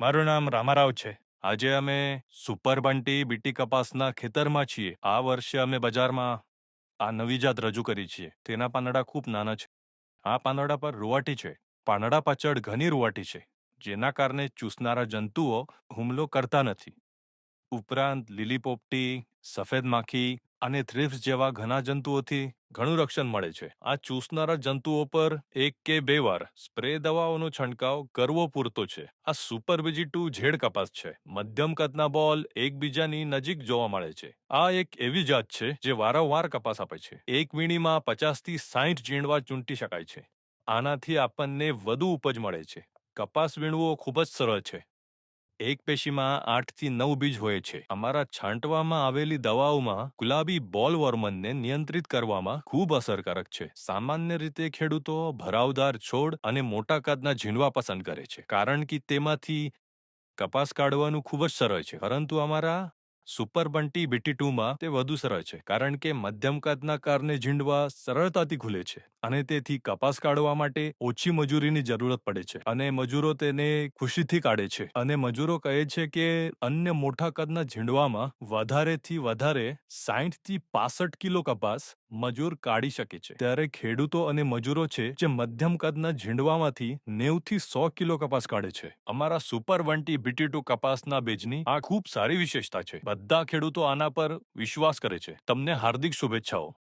મારું નામ રામારાવ છે. આજે અમે સુપર બંટી બીટી કપાસના ખેતરમાં છીએ. આ વર્ષે અમે બજારમાં આ નવી જાત રજૂ કરી છીએ. તેના પાંદડા ખૂબ નાના છે. આ પાંદડા પર રૂવાટી છે. પાંદડા પાછળ ઘણી રૂવાટી છે. જેના કારણે ચૂસનારા જંતુઓ હુમલો કરતા નથી. ઉપરાંત લીલી પોપટી, સફેદ માખી અને થ્રિપ્સ જેવા ઘણા જંતુઓથી ઘણું રક્ષણ મળે છે. આ ચૂસનારા જંતુઓ પર એક કે બે વાર સ્પ્રે દવાઓનો છંટકાવ કરવો પૂરતો છે. આ સુપર બીજી ટુ ઝેડ કપાસ છે. મધ્યમ કદના બોલ એકબીજાની નજીક જોવા મળે છે. આ એક એવી જાત છે જે વારંવાર કપાસ આપે છે. એક વીણીમાં પચાસથી સાઠ ઝીણવા ચૂંટી શકાય છે. આનાથી આપણને વધુ ઉપજ મળે છે. કપાસ વીણવો ખૂબ જ સરળ છે. એક પેશીમાં આઠથી નવ બીજ હોય છે. અમારા છાંટવામાં આવેલી દવાઓમાં ગુલાબી બોલ વર્મનને નિયંત્રિત કરવામાં ખૂબ અસરકારક છે. સામાન્ય રીતે ખેડૂતો ભરાવદાર છોડ અને મોટા કદના ઝીંડવા પસંદ કરે છે. કારણ કે તેમાંથી કપાસ કાઢવાનું ખૂબ જ સરળ છે. પરંતુ અમારા સુપર બંટી બીટી ટુમાં તે વધુ સરળ છે. કારણ કે મધ્યમ કદના કારને ઝીંડવા સરળતાથી ખુલે છે. અને તેથી કપાસ કાઢવા માટે ઓછી મજૂરીની જરૂરત પડે છે. અને મજૂરો તેને ખુશીથી કાઢે છે. અને મજૂરો કહે છે કે અન્ય મોટા કદના ઝીંડવામાં વધારેથી વધારે સાઠથી પાસઠ કિલો કપાસ મજૂર કાઢી શકે છે. ત્યારે ખેડૂતો અને મજૂરો છે જે મધ્યમ કદના ઝીંડવામાંથી નેવથી સો કિલો કપાસ કાઢે છે. અમારા સુપર વન્ટી બીટી ટુ કપાસના બેજની આ ખૂબ સારી વિશેષતા છે. બધા ખેડૂતો આના પર વિશ્વાસ કરે છે. તમને હાર્દિક શુભેચ્છાઓ.